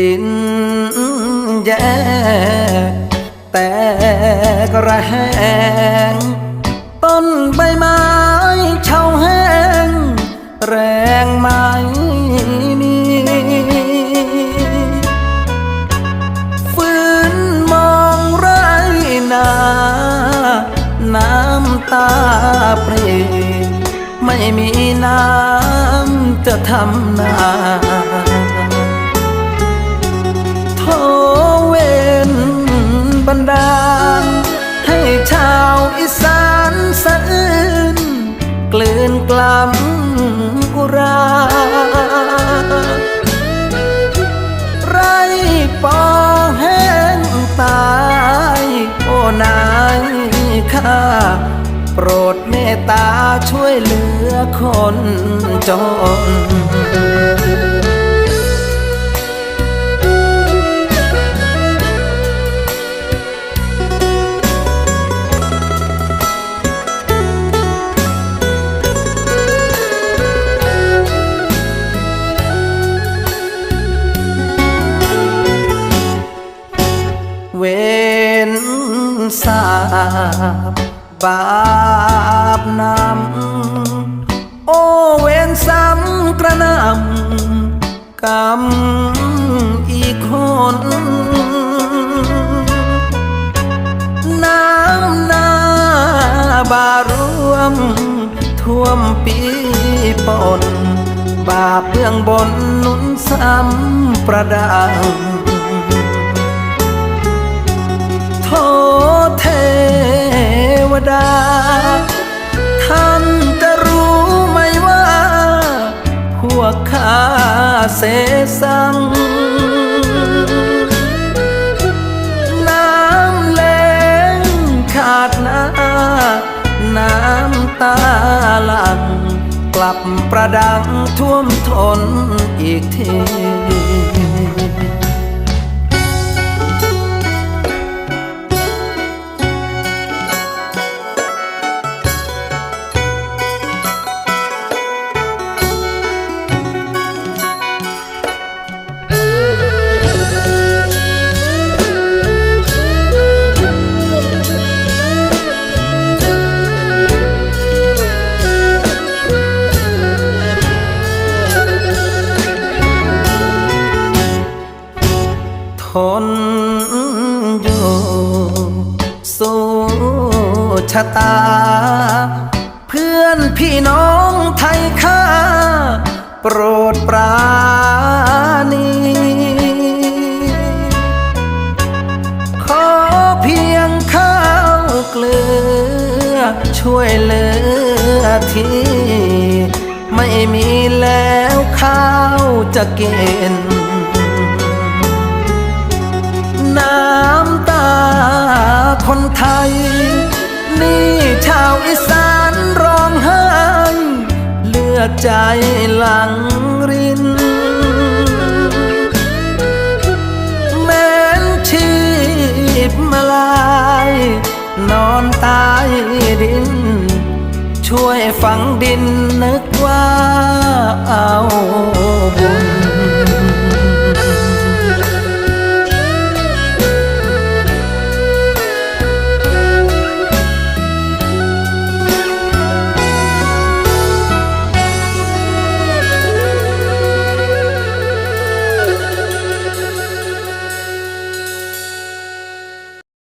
ดินแย่แต่กระแหงต้นใบไม้เฉาแห้ง แรงไม่มีฝืนมองไรนา น้ำตาเปรมไม่มีน้ำจะทำนา บันดาล ให้ชาวอีสานสะอื้นกลืนกลำกุราไรปอแห้งตาย โอ้นายข้าโปรดเมตตาช่วยเหลือคนจน บาปนำโอเวนซ้ำกระนำกรรมอีกคนน้ำหน้าบารวม ท่วมปีปนบาปเบื้องบนนุนซ้ำประดัง โทเทวดา ท่านจะรู้ไหมว่า พวกข้าเสสัง น้ำแรงขาดน้าน้ำตาหลังกลับประดังท่วมทนอีกทีท นอยู่สู้ชะตา เพื่อนพี่น้องไทยข้า โปรดปราณีขอเพียงข้าวเกลือ ช่วยเหลือทีไม่มีแล้วข้าวจะกิน น้ำตาคนไทย นี่ชาวอีสานร้องไห้เลือดใจหลังริน แม้นชีพมาลาย นอนตายดิน ช่วยฝังดินนึกว่าเอาบุญ